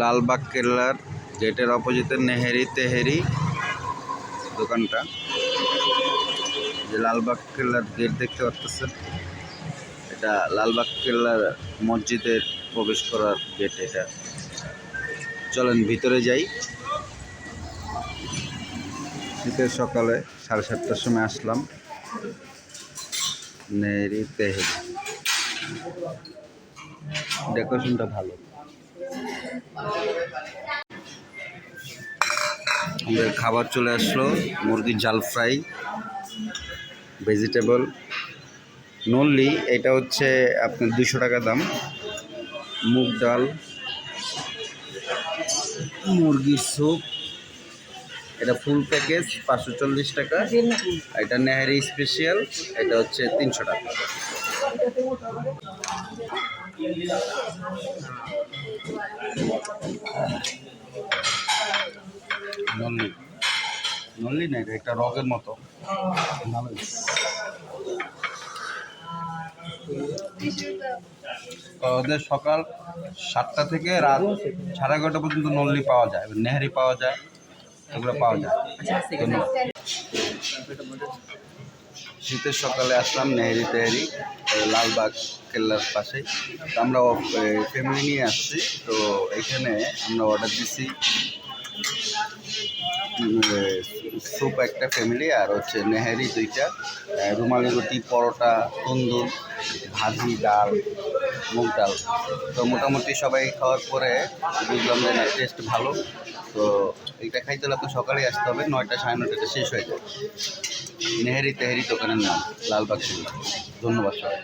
লালবাগ কেল্লার গেটের অপোজিটে নেহেরি তেহেরি দোকানটা। যে লালবাগ কেল্লার গেট দেখতে পাচ্ছেন এটা লালবাগ কেল্লার মসজিদের প্রবেশ করার গেট এটা। চলেন ভিতরে যাই। শীতের সকালে সাড়ে সাতটার সময় আসলাম। নেহেরি তেহেরি। ডেকোরেশনটা ভালো। আমাদের খাবার চলে আসলো মুরগির জাল ফ্রাই ভেজিটেবল নল্লি এটা হচ্ছে আপনার দুশো টাকা দাম মুগ ডাল মুরগির স্যুপ এটা ফুল প্যাকেজ পাঁচশো চল্লিশ টাকা এটা নেহারি স্পেশাল এটা হচ্ছে তিনশো টাকা। নল্লি। নল্লি না এটা একটা রগের মতো। ওদের সকাল সাতটা থেকে রাত সাড়ে এগারোটা পর্যন্ত নল্লি পাওয়া যায় নেহারি পাওয়া যায় এগুলো পাওয়া যায়। ধন্যবাদ। শীতের সকালে আসলাম নেহেরি তেহেরি লালবাগ কেল্লার পাশে তো আমরা ফ্যামিলি নিয়ে আসছি। তো এখানে আমরা অর্ডার দিছি স্যুপ একটা ফ্যামিলি আর হচ্ছে নেহেরি দুইটা। রুমালি রুটি, পরোটা, তন্দুর, ভাজি, ডাল। মুগ ডাল তো মোটামুটি সবাই খাওয়ার পরে বুঝলাম যে, না টেস্ট ভালো। তো এটা খাইতে হলে আপনার সকালেই আসতে হবে, নয়টা সাড়ে নয়টাতে শেষ হয়ে যায়। নেহেরি তেহেরি দোকানের নাম, লালবাগ ধন্যবাদ সবাই